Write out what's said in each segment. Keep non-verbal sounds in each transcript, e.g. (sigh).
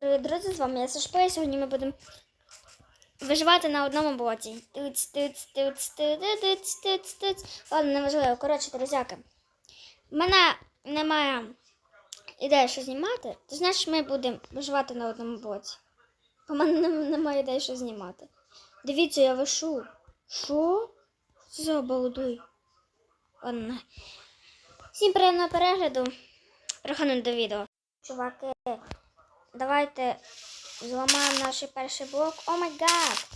Привіт, друзі, з вами я Сашпа, і сьогодні ми будемо виживати на одному боці. Тиць, тиць, тиць, тиць, тиць, тиць. Ладно, не важливо. Коротше, друзяки. У мене немає ідеї, що знімати, то значить ми будемо виживати на одному боці. У мене немає ідеї, що знімати. Дивіться, я вишу. Що? Що за обалдуй? Ладно. Всім приємного перегляду. Переходимо до відео. Чуваки, Давайте зламаємо наш перший блок. О май гад!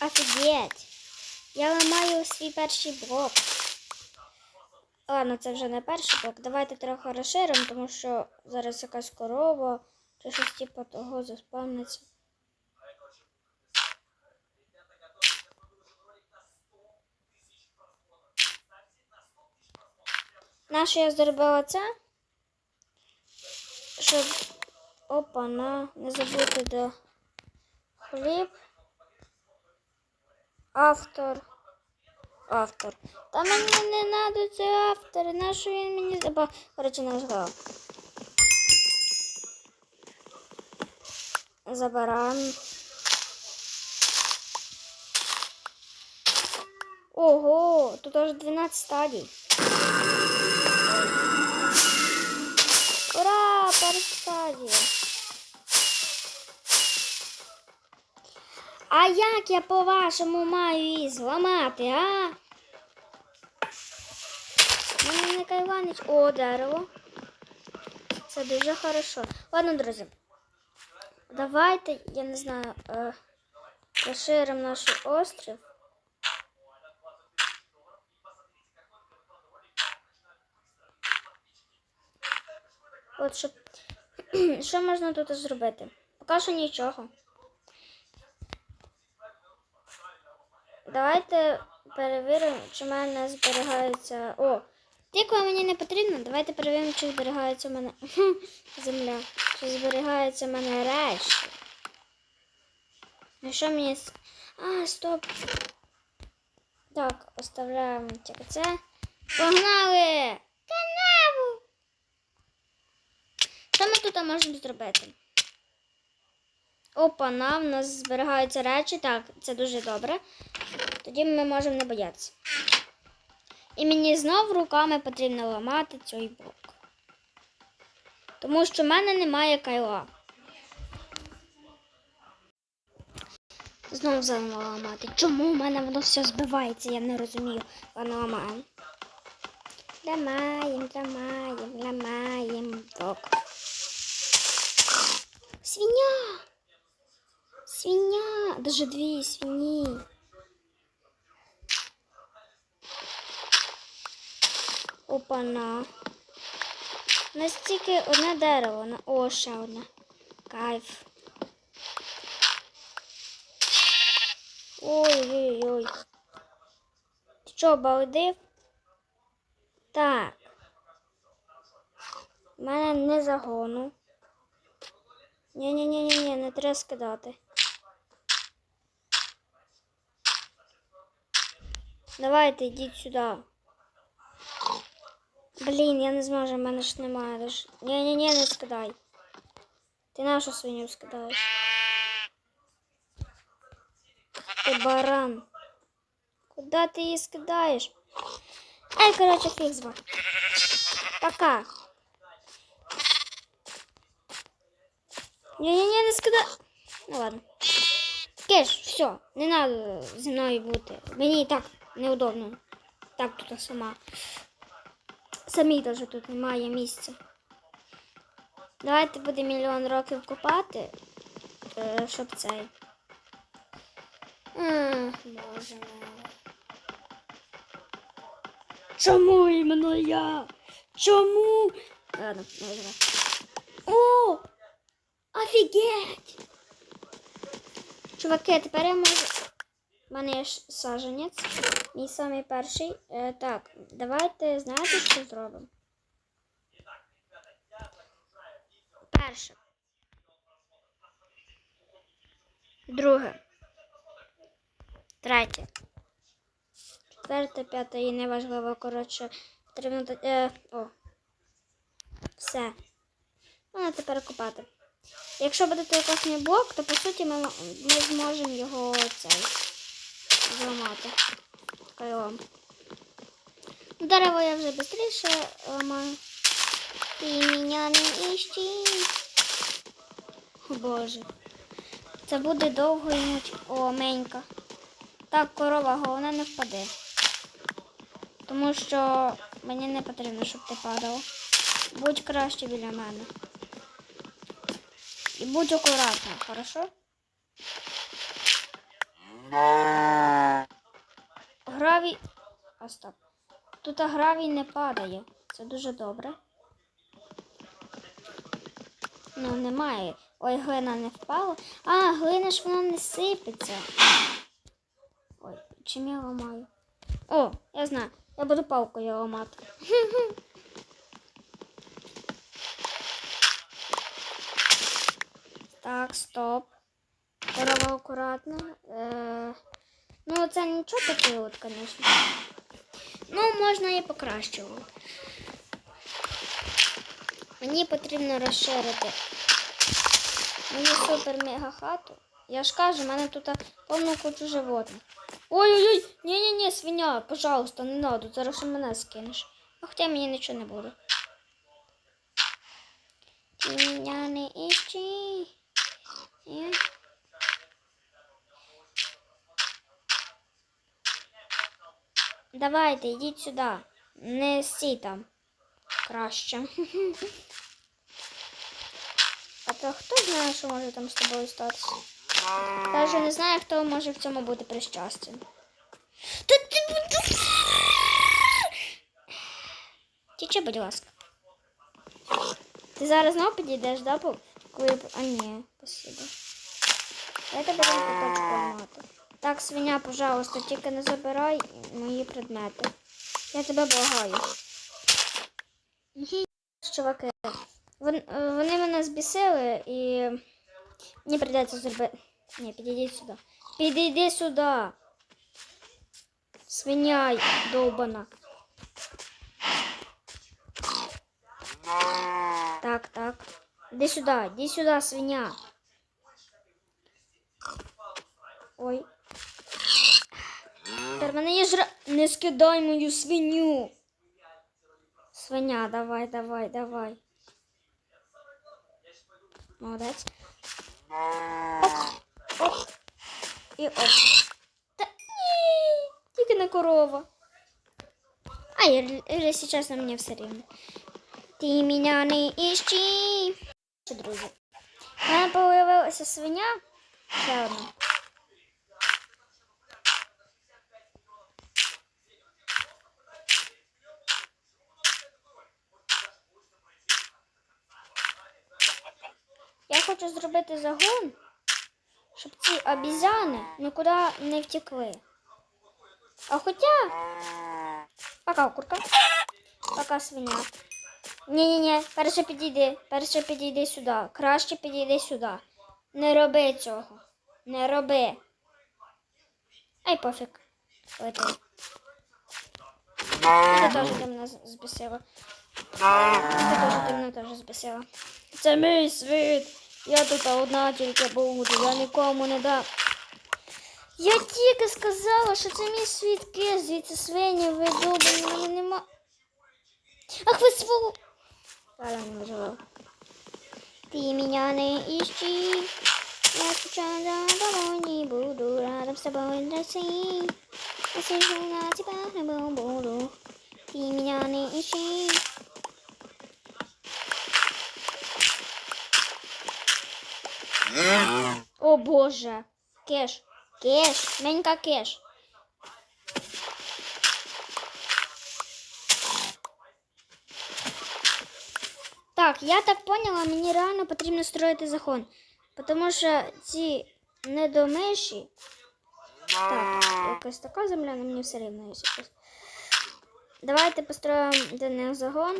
Офігеть! Я ламаю свій перший блок. Ладно, це вже не перший блок. Давайте трохи розширимо, тому що зараз якась корова чи щось типу того заспавниться. Нащо я зробила це? Щоб опа, на не забути до хліб. Автор. Автор. Та мені не треба цей автор. Нащо він мені забав? Коротше, не розгадав. Забираємо. Ого, тут аж 12 стадій. Ура! Перша. А як я по-вашому маю її зламати, а? Мене не кайванить. О, дерево. Це дуже хорошо. Ладно, друзі. Давайте, я не знаю, е, розширимо наш острів. От щоб. (clears throat) Що можна тут зробити? Поки що нічого. Давайте перевіримо, чи в мене зберігається. О! Тільки мені не потрібно. Давайте перевіримо, чи зберігається в мене (laughs) земля. Чи зберігається в мене речі. Ну що мені. А, стоп. Так, оставляємо тільки це. Погнали! Канаву! Що ми тут можемо зробити? Опа, на в нас зберігаються речі. Так, це дуже добре. Тоді ми можемо не боятися. І мені знов руками потрібно ламати цей блок. Тому що в мене немає кайла. Знову заново ламати. Чому в мене воно все збивається? Я не розумію. Ладно, ламаємо. Ламаємо, ламаємо, ламаємо блок. Свиня! Свиня! Даже дві свині. Опана. У нас тільки одне дерево. О, ще одне. Кайф. Ой-ой-ой. Ти що, балдив? Так. У мене не загону. Ні-ні-ні, не треба скидати. Давайте йдіть сюди. Блін, я не зможу, в мене ж немає. Даже... Ні-ні-ні, не скидай. Ти нашу свиню скидаєш. Ти баран. Куда ти її скидаєш? Ай, короче, фіг з вами. Пока. Ні-ні-ні, не скидай. Ну ладно. Кеш, все, не треба зі мною бути. Мені і так неудобно. Так тут сама. Самі теж тут немає місця. Давайте буде мільйон років копати, е, щоб цей. Боже мой. Чому іменно я? Чому? Ладно, не. О! Офігеть! Чуваки, тепер я можу. У мене є саженець. Мій самий перший. Е, так, давайте знаєте, що зробимо? Перше. Друге. Третє. Четверте, п'яте і неважливо, коротше. Потрібно. до- Е, о. Все. Можна тепер купати. Якщо буде той космій блок, то по суті ми, ми зможемо його цей зламати. Кайлом. Дерево я вже швидше ламаю. Ти мене не іщи. Боже. Це буде довго муч... О, менька. Так, корова, головне не впади. Тому що мені не потрібно, щоб ти падала. Будь краще біля мене. І будь акуратна, хорошо? Гравій. А стоп. Тут гравій не падає. Це дуже добре. Ну, немає. Ой, глина не впала. А, глина ж вона не сипеться. Ой, чим я ламаю? О, я знаю. Я буду палкою ламати. (laughs) Так, стоп. Корова акуратно. Е, ну, це нічого таке, от, звісно. Ну, можна і покращувати. Мені потрібно розширити мені супер мега хату. Я ж кажу, в мене тут повно кучу животних. Ой-ой-ой, ні-ні-ні, свиня, пожалуйста, не надо, зараз ще мене скинеш. А хоча мені нічого не буде. Ти мене не іщи. Ні. Давайте, йдіть сюди. Не стій там. Краще. (laughs) А то хто знає, що може там з тобою статися? Навіть не знаю, хто може в цьому бути причастен. Та ти Тіче, будь ласка. Ти зараз знову підійдеш, да? Коли... А ні, спасибо. Давайте будемо куточку ламати. Так, свиня, пожалуйста, тільки не забирай мої предмети. Я тебе благаю. Чуваки, е, вони мене збісили і мені прийдеться зробити. Ні, підійди сюди. Підійди сюди. Свиня довбана. Так, так. Іди сюди, іди сюди, свиня. Ой. Тепер мене є жра... Не скидай мою свиню. Свиня, давай, давай, давай. Молодець. Оп, оп. І оп. Та ні, тільки не корова. А, якщо чесно, мені все рівно. Ти мене не іщи. Друзі? У мене появилася свиня. Ще одна. Хочу зробити загон, щоб ці обізяни нікуди не втекли. А хоча. Пока, курка. Пока свиня. Ні-ні-ні, перше підійди, перше підійди сюди. Краще підійди сюди. Не роби цього. Не роби. Ай пофіг. Лети. Ти теж ти мене. Ти теж ти мене теж збісила. Це мій світ. Я тут одна тільки буду, я нікому не дам. Я тільки сказала, що це мій світ кис, звідси свині видобані, мене нема. Ах ви свого. Ти мене не іщи. Я скучаю за тобою, не буду рядом з тобою драться. Я сижу на тебя, не буду. Ты меня не ищи. О боже. Кеш. Кеш. Менька кеш. Так, я так поняла, мені реально потрібно строїти закон. Тому що ці недомиші. Так, якась така земля, але мені все рівно, якщо чесно. Давайте построїмо для них загон.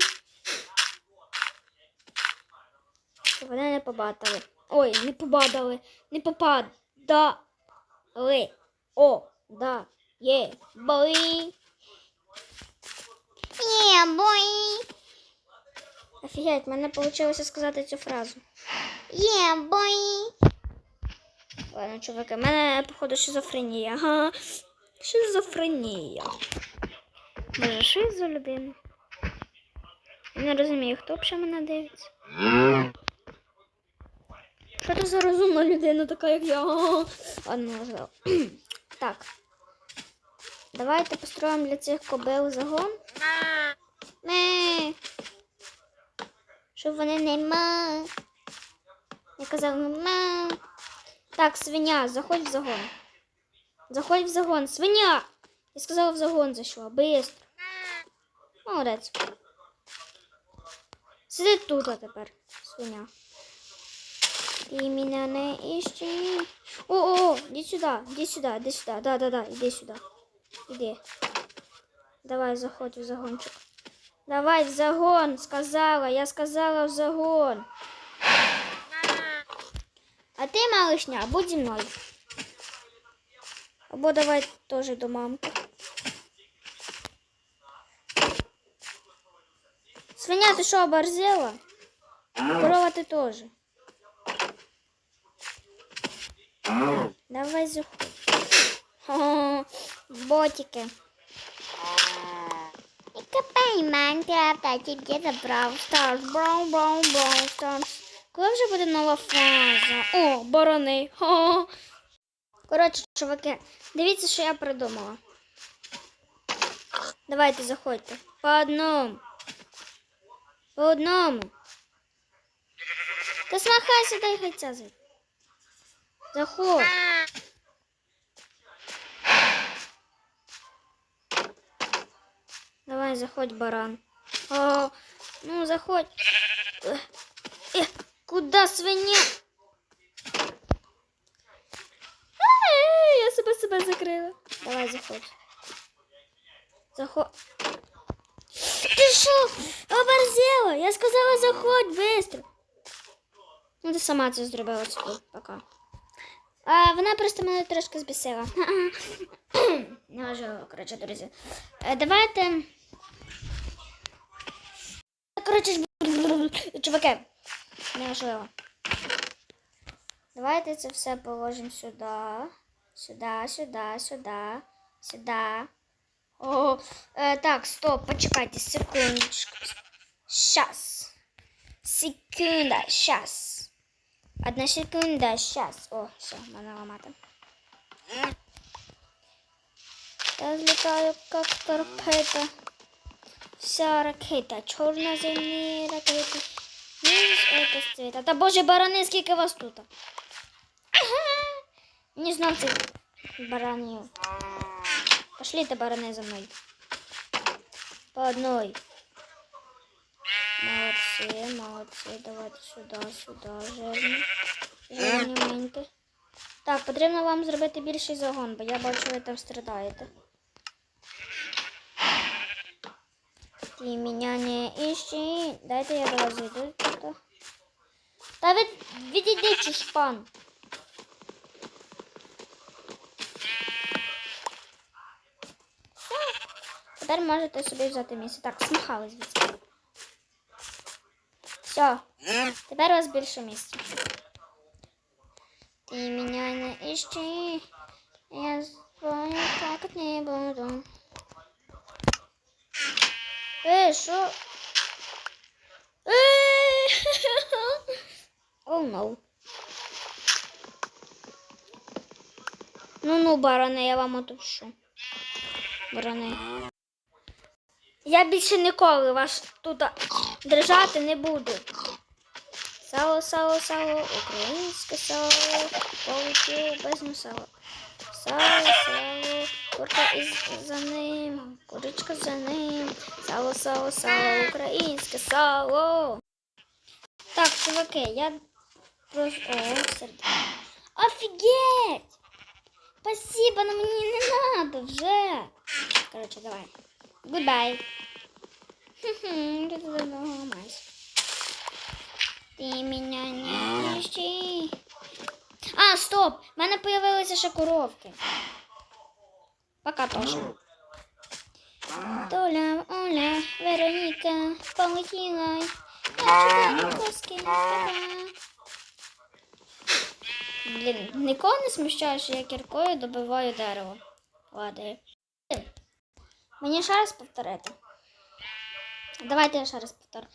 Щоб вони не побатали. Ой, не побадали. Не попадали. О, да. Є. Бой. Є, бой. Офігеть, в мене вийшло сказати цю фразу. Є, бой. Ладно, чуваки, в мене, походу, шизофренія. Ага. Шизофренія. Боже, що я за людина? Я не розумію, хто б ще мене дивиться. Що це за розумна людина, така як я? Ага. Ладно. (clears throat) Так. Давайте построїмо для цих кобил загон. Ме. Щоб вони не ма. Я казав ма. Так, свиня, заходь в загон. Заходь в загон. Свиня! Я сказала в загон зайшла. Быстро. Молодець. Сиди тут тепер, свиня. Ти мене не іщи. О, о, о, іди сюди, іди сюди, іди сюди. Да, да, да, іди сюди. Іди. Давай, заходь в загончик. Давай в загон, сказала. Я сказала в загон. А ти, малышня, будь зі мною. Або давай теж до мамки. Свиня, ти що, оборзела? Корова ти теж. Давай заходь. Ботики. Капай Майнкрафт, а тебе забрав Старс, Браун, Браун, Браун, Старс. Коли вже буде нова фаза? О, борони. Коротше, чуваки, дивіться, що я придумала. Давайте заходьте. По одному. По одному. Та смахайся, дай гайця звідти. Заходь. Давай, заходь, баран. О, ну, заходь. Э, куда свинья? Я себе себе закрила. Давай, заходь. Заходь. Ти що? Оборзела? Я сказала, заходь быстро. Ну, ти сама це зробила собі. Пока. А, вона просто мене трошки збісила. (coughs) Неважливо, коротше, друзі. Е, Давайте. Коротше, (coughs) чуваки, неважливо. Давайте це все положимо сюди. Сюди, сюди, сюди, сюди. О, е, так, стоп, почекайте, секундочку. Щас. Секунда, щас. Одна секунда, щас. О, все, мене ламати. Я взлетаю, как торпеда. Вся ракета, чорно-зелені ракети. Ніж это з цвіта. Та боже, барани, скільки вас тут? Ага. Не знав цих баранів. Пошлите барани за мною. По одной. Молодці, молодці. Давайте сюди, сюди, жирні. Жирненькі. Так, потрібно вам зробити більший загон, бо я бачу, ви там страдаєте. Ти мене не іщи. Дайте я до вас зайду. тут. Та ви відійдіть. Все. Тепер можете собі взяти місце. Так, смахали звідси. Все. Тепер у вас більше місця. Ты меня не ищи, я с тобой плакать не буду. Эй, шо? Эй! О, no. Ну-ну, баране, я вам отпишу. Баране. Я більше ніколи вас тут держати не буду. Сало, сало, сало, українське сало, полетів без ну сало. Сало, курка із за ним, курочка за ним. Сало, сало, сало, українське сало. Так, чуваки, я просто... О. Офігеть! Спасибо, но мені не надо вже. Короче, давай. Goodbye. Хм-хм, майс. Ти мене не ищи. А, стоп! У мене появилися ще коровки. Пока тоже. Толя, Оля, Вероніка, полетіла. Я коски не впаде. Блін, нікого не смущає, що я кіркою добиваю дерево. Падає. Мені ще раз повторити. Давайте я ще раз повторю.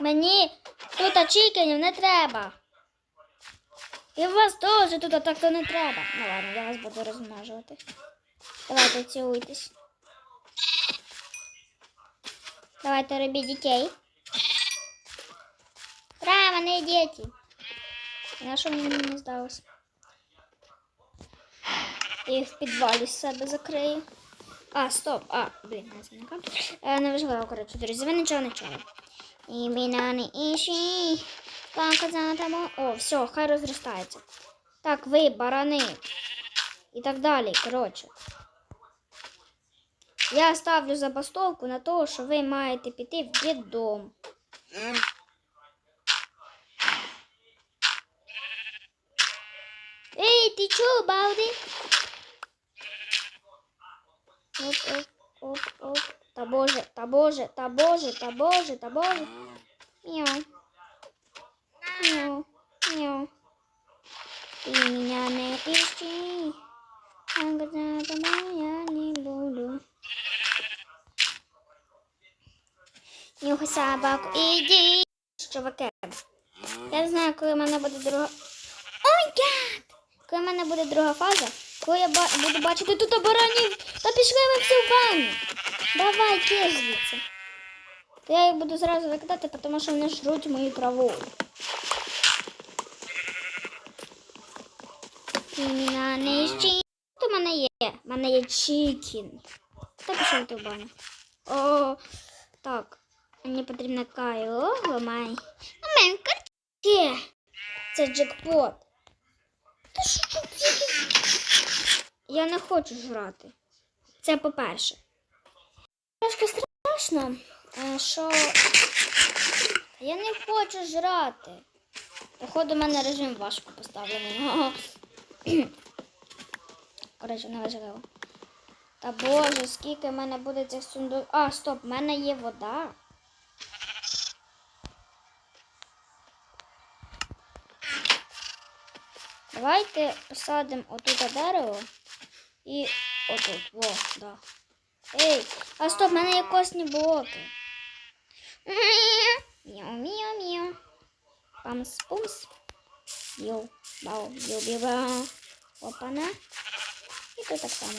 Мені тут чікенів не треба. І вас теж тут так то не треба. Ну ладно, я вас буду розмножувати. Давайте цілуйтесь. Давайте робіть дітей. Ура, вони діти. На що мені не здалося? Я їх в підвалі з себе закрию. А, стоп. А, блін, не. Е, не важливо, коротше, друзі, ви нічого не чули. І мене не іші. Показатимо. О, все, хай розростається. Так, ви, барани. І так далі, коротше. Я ставлю забастовку на те, що ви маєте піти в діддом. Ей, ти чого, Балди? Оп, оп, оп. Та боже, та боже, та боже, та боже, та боже. Мяу. Мяу, мяу. Ты меня не ищи. Когда я не буду. Нюхай собаку, іди. Чуваки. Я знаю, коли в мене буде друга. Ой, гад! Коли в мене буде друга фаза, коли я ба- буду бачити тут баранів, та пішли ви всі в баню. Давай, звідси. Я їх буду зразу викидати, тому що вони жруть мою траву. Мене. Тут в мене є. В мене є чікін. Та пішов ти в баню. О, так. Мені потрібна кайло, ламай. А мен карті. Це джекпот. Та що тут? Я не хочу жрати. Це по-перше. Трошки страшно, е, що я не хочу жрати. Походу, у мене режим важко поставлений. (coughs) Коротше, не важливо. Та боже, скільки в мене буде цих сундук. А, стоп, в мене є вода. Давайте посадимо отут дерево і отут. Во, да. Ей, а стоп, в мене є косні блоки. Мяу, мяу, мяу. Памс, пумс. Йоу, бау, йоу, бі бау. Опана. І тут так само.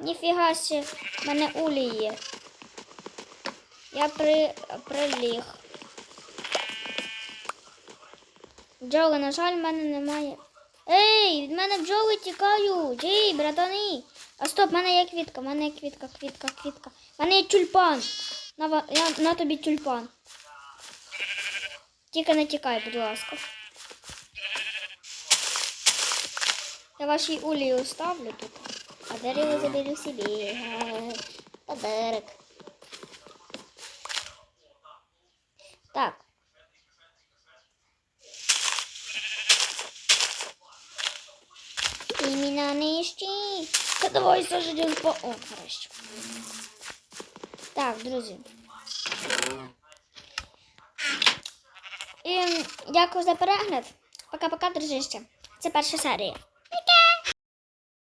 Ніфіга сі, в мене улі є. Я при, приліг. Бджоли, на жаль, в мене немає. Ей, від мене бджоли тікають. Ей, братани. А стоп, в мене є квітка, в мене є квітка, квітка, квітка. В мене є тюльпан. На, я, на тобі тюльпан. Тільки не тікай, будь ласка. Я ваші улі оставлю тут. А дерево заберу собі. Подарок. Так. Ти мене не іщи. Та давай зажидем по... О. Так, друзі. І, дякую за перегляд. Пока-пока, дружище. Це перша серія.